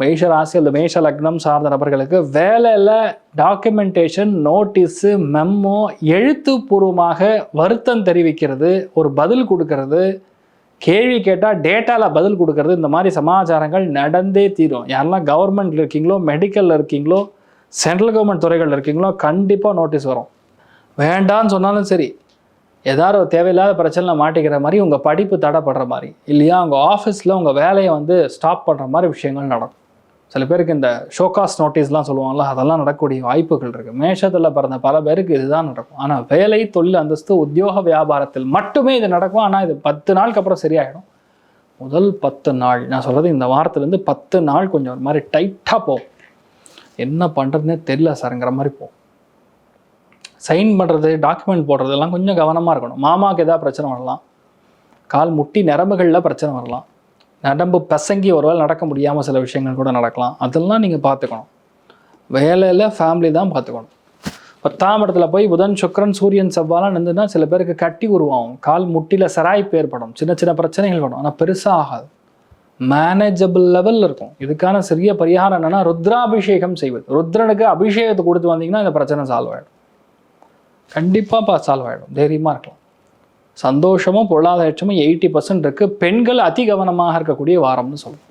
மேஷ ராசி அல்லது மேஷ லக்னம் சார்ந்த நபர்களுக்கு வேலையில் டாக்குமெண்டேஷன் நோட்டீஸு மெம்மோ எழுத்துப்பூர்வமாக வருத்தம் தெரிவிக்கிறது ஒரு பதில் கொடுக்கறது கேள்வி கேட்டால் டேட்டாவில் பதில் கொடுக்கறது இந்த மாதிரி சமாச்சாரங்கள் நடந்தே தீரும். யாரெல்லாம் கவர்மெண்ட்டில் இருக்கீங்களோ மெடிக்கலில் இருக்கீங்களோ சென்ட்ரல் கவர்மெண்ட் துறைகளில் இருக்கீங்களோ கண்டிப்பாக நோட்டீஸ் வரும். வேண்டான்னு சொன்னாலும் சரி ஏதாவது ஒரு தேவையில்லாத பிரச்சனை மாட்டிக்கிற மாதிரி உங்கள் படிப்பு தடைப்படுற மாதிரி இல்லையா உங்கள் ஆஃபீஸில் உங்கள் வேலையை வந்து ஸ்டாப் பண்ணுற மாதிரி விஷயங்கள் நடக்கும். சில பேருக்கு இந்த ஷோகாஸ் நோட்டீஸ்லாம் சொல்லுவாங்கள்ல அதெல்லாம் நடக்கக்கூடிய வாய்ப்புகள் இருக்குது மேஷத்தில் பிறந்த பல பேருக்கு இதுதான் நடக்கும். ஆனால் வேலை தொழில் அந்தஸ்து உத்தியோக வியாபாரத்தில் மட்டுமே இது நடக்கும். ஆனால் இது பத்து நாளுக்கு அப்புறம் சரியாயிடும். முதல் பத்து நாள் நான் சொல்கிறது இந்த வாரத்துலேருந்து பத்து நாள் கொஞ்சம் ஒரு மாதிரி டைட்டாக போகும் என்ன பண்ணுறதுனே தெரியல சார்ங்கிற மாதிரி போகும் சைன் பண்ணுறது டாக்குமெண்ட் போடுறதெல்லாம் கொஞ்சம் கவனமாக இருக்கணும். மாமாவுக்கு எதாவது பிரச்சனை வரலாம். கால் முட்டி நரம்புகளில் பிரச்சனை வரலாம். நடம்பு பசங்கி ஒருவேளை நடக்க முடியாமல் சில விஷயங்கள் கூட நடக்கலாம். அதெல்லாம் நீங்கள் பார்த்துக்கணும். வேலையில் ஃபேமிலி தான் பார்த்துக்கணும். பத்தாம் இடத்துல போய் புதன் சுக்கரன் சூரியன் செவ்வாலாம் நின்றுனா சில பேருக்கு கட்டி உருவாகும். கால் முட்டியில் சராய்ப்பு ஏற்படும். சின்ன சின்ன பிரச்சனைகள் வரும். ஆனால் பெருசாக ஆகாது. மேனேஜபிள் லெவலில் இருக்கும். இதுக்கான சிறிய பரிகாரம் என்னென்னா ருத்ராபிஷேகம் செய்வது. ருத்ரனுக்கு அபிஷேகத்தை கொடுத்து வந்தீங்கன்னா இந்த பிரச்சனை சால்வ் ஆகிடும் கண்டிப்பாக சால்வ் ஆகிடும் தைரியமாக இருக்கலாம். சந்தோஷமும் பொருளாதாரமும் எயிட்டி பர்சன்ட் இருக்குது பெண்கள் அதி கவனமாக இருக்கக்கூடிய வாரம்னு சொல்லுவோம்